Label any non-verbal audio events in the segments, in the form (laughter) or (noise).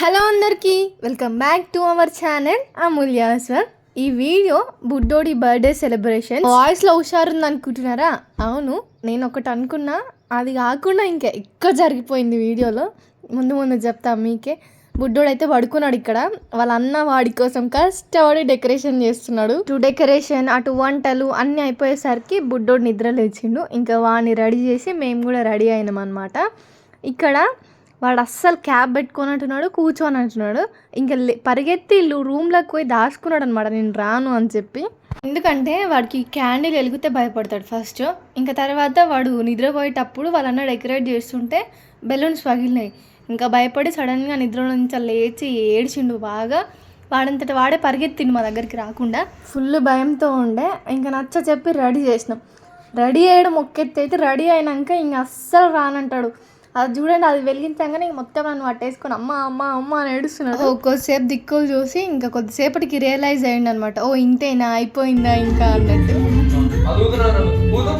Hello అందరికీ welcome back to our channel. అమూల్యాస్వర్ ఈ video బుడ్డోడి birthday celebration. వాయిస్లో హుషారుంది అనుకుంటున్నారా? అవును నేను ఒకటి అనుకున్నా. అది కాకుండా ఇంకా ఎక్కువ జరిగిపోయింది వీడియోలో. ముందు ముందు చెప్తా మీకే. బుడ్డోడు అయితే పడుకున్నాడు ఇక్కడ. వాళ్ళ అన్న వాడి కోసం కష్టపడి డెకరేషన్ చేస్తున్నాడు. టు డెకరేషన్ అటు వంటలు అన్నీ అయిపోయేసరికి బుడ్డోడు నిద్ర లేచిండు. ఇంకా వాడిని రెడీ చేసి మేము కూడా రెడీ అయినాం అనమాట ఇక్కడ వాడు అస్సలు క్యాబ్ పెట్టుకొని అంటున్నాడు కూర్చొని అంటున్నాడు. ఇంకా లే- పరిగెత్తి ఇల్లు రూమ్లోకి పోయి దాచుకున్నాడు అనమాట నేను రాను అని చెప్పి. ఎందుకంటే వాడికి క్యాండిల్ వెలిగితే భయపడతాడు ఫస్ట్. ఇంకా తర్వాత వాడు నిద్రపోయేటప్పుడు వాళ్ళన్న డెకరేట్ చేస్తుంటే బెలూన్స్ పగిలినాయి. ఇంకా భయపడి సడన్గా నిద్ర నుంచి లేచి ఏడ్చిండు బాగా. వాడంతట వాడే పరిగెత్తిండు మా దగ్గరికి రాకుండా. ఫుల్ భయంతో ఉండే. ఇంకా నచ్చ చెప్పి రెడీ చేసినాం. రెడీ అయ్యడం ఒక్కెత్తి అయితే రెడీ అయినాక ఇంక అస్సలు రానంటాడు. అది చూడండి అది వెలిగించగానే మొత్తం నన్ను పట్టేసుకొని అమ్మ అమ్మ అమ్మ అని ఏడుస్తున్నాడు. ఓ కొద్దిసేపు దిక్కులు చూసి ఇంకా కొద్దిసేపటికి రియలైజ్ అయ్యిండు అనమాట ఓ ఇంతేనా అయిపోయిందా ఇంకా అన్నట్టు. అదుగుతున్నాను ఊదు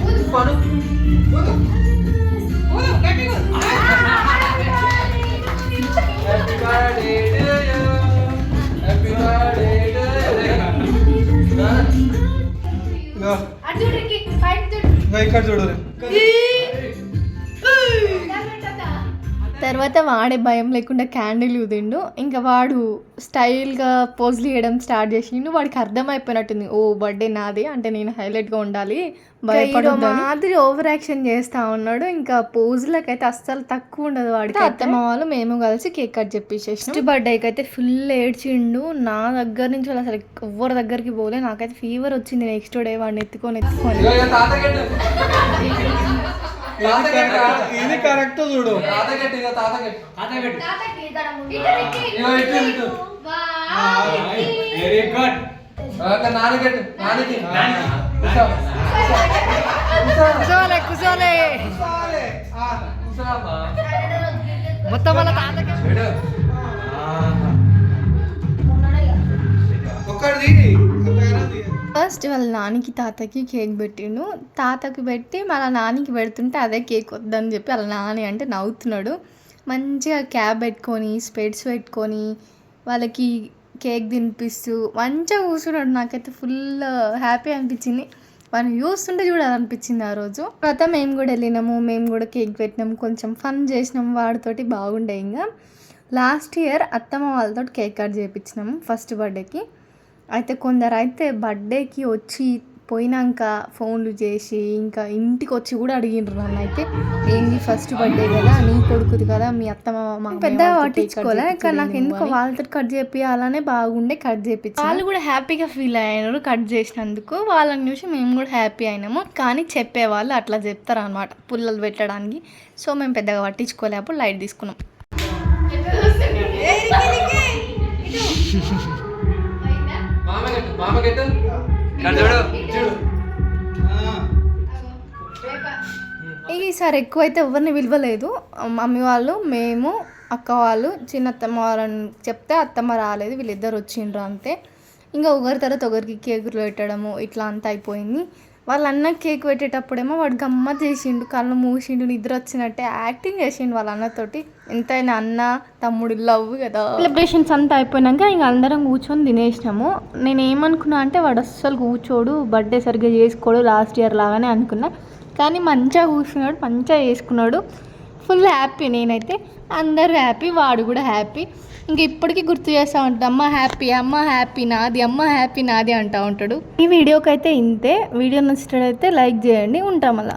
తర్వాత వాడే భయం లేకుండా క్యాండిల్ ఊదిండు. ఇంకా వాడు స్టైల్గా పోజులు వేయడం స్టార్ట్ చేసిండు. వాడికి అర్థమైపోయినట్టుంది. ఓ బర్త్డే నాది. అంటే నేను హైలైట్గా ఉండాలి. భయపడ మాదిరి ఓవర్ యాక్షన్ చేస్తా ఉన్నాడు. ఇంకా పోజులకు అయితే అస్సలు తక్కువ ఉండదు వాడికి అత్తమ్మ వాళ్ళు మేము కలిసి కేక్ కట్ చెప్పేసేసి బర్త్డేకి అయితే ఫుల్ ఏడ్చిండు. నా దగ్గర నుంచి వాళ్ళు అసలు ఎవరి దగ్గరికి పోలే. నాకైతే ఫీవర్ వచ్చింది నెక్స్ట్ డే వాడిని ఎత్తుకొని ఎత్తుకొని. (laughs) ఇది కరెక్ట్ చూడు. వెరీ గుడ్ నాన్నకి. మొత్తం వాళ్ళ తాతకి. ఒక్కడిది. ఫస్ట్ వాళ్ళ నాన్నకి తాతకి కేక్ పెట్టిండు. తాతకి పెట్టి మళ్ళీ నాన్నకి పెడుతుంటే అదే కేక్ వద్దని చెప్పి వాళ్ళ నాని అంటే నవ్వుతున్నాడు. మంచిగా క్యాబ్ పెట్టుకొని స్పెట్స్ పెట్టుకొని వాళ్ళకి కేక్ తినిపిస్తూ మంచిగా కూర్చున్నాడు. నాకైతే ఫుల్ హ్యాపీ అనిపించింది. వాళ్ళు చూస్తుంటే చూడాలనిపించింది ఆ రోజు. తర్వాత మేము కూడా వెళ్ళినాము. మేము కూడా కేక్ పెట్టినాము. కొంచెం ఫన్ చేసినాము. వాడితోటి బాగుండే ఇంకా. లాస్ట్ ఇయర్ అత్తమ్మ వాళ్ళతో కేక్ కట్ చేయించినాము ఫస్ట్ బర్త్డేకి. అయితే కొందరు అయితే బర్త్డేకి వచ్చి పోయినాక ఫోన్లు చేసి ఇంకా ఇంటికి వచ్చి కూడా అడిగిండ్రు నన్ను. అయితే ఏంది ఫస్ట్ బర్త్డే కదా నీ కొడుకుది కదా మీ అత్తమ్మ పెద్ద పట్టించుకోలే కానీ నాకు ఎందుకు వాళ్ళతో కట్ చేపియాలనే బాగుండే కట్ చేపించి వాళ్ళు కూడా హ్యాపీగా ఫీల్ అయ్యారు కట్ చేసినందుకు. వాళ్ళని చూసి మేము కూడా హ్యాపీ అయినాము. కానీ చెప్పేవాళ్ళు అట్లా చెప్తారు అనమాట పుల్లలు పెట్టడానికి. సో మేము పెద్దగా పట్టించుకోలే అప్పుడు లైట్ తీసుకున్నాం. ఇక్కడ చూడు. ఈసారి ఎక్కువ అయితే ఎవరిని విలువలేదు మమ్మీ వాళ్ళు మేము అక్క వాళ్ళు చిన్న అత్తమ్మ వాళ్ళని చెప్తే అత్తమ్మ రాలేదు. వీళ్ళిద్దరు వచ్చిండ్రు అంతే. ఇంకా ఒకరి తర్వాత ఒకరికి కేకులు పెట్టడము ఇట్లా అంతా అయిపోయింది. వాళ్ళ అన్న కేక్ పెట్టేటప్పుడేమో వాడు గమ్మ చేసిండు కళ్ళు మూసిండు నిద్ర వచ్చినట్టే యాక్టింగ్ చేసిండు వాళ్ళ అన్నతోటి ఎంతైనా అన్న తమ్ముడు లవ్ కదా. సెలబ్రేషన్స్ అంతా అయిపోయినాక ఇంక అందరం కూర్చొని తినేసినాము. నేను ఏమనుకున్నా అంటే వాడు అస్సలు కూర్చోడు బర్త్డే సరిగ్గా చేసుకోడు లాస్ట్ ఇయర్ లాగానే అనుకున్నా. కానీ మంచిగా కూర్చున్నాడు మంచిగా చేసుకున్నాడు. ఫుల్ హ్యాపీ నేనైతే. అందరూ హ్యాపీ వాడు కూడా హ్యాపీ ఇంక ఇప్పటికీ గుర్తు చేస్తూ ఉంటాడు అమ్మ హ్యాపీ అమ్మ హ్యాపీ నాది అమ్మ హ్యాపీ నాది అంటూ ఉంటాడు. ఈ వీడియోకి అయితే ఇంతే. వీడియో నచ్చినట్లయితే లైక్ చేయండి ఉంటాం అలా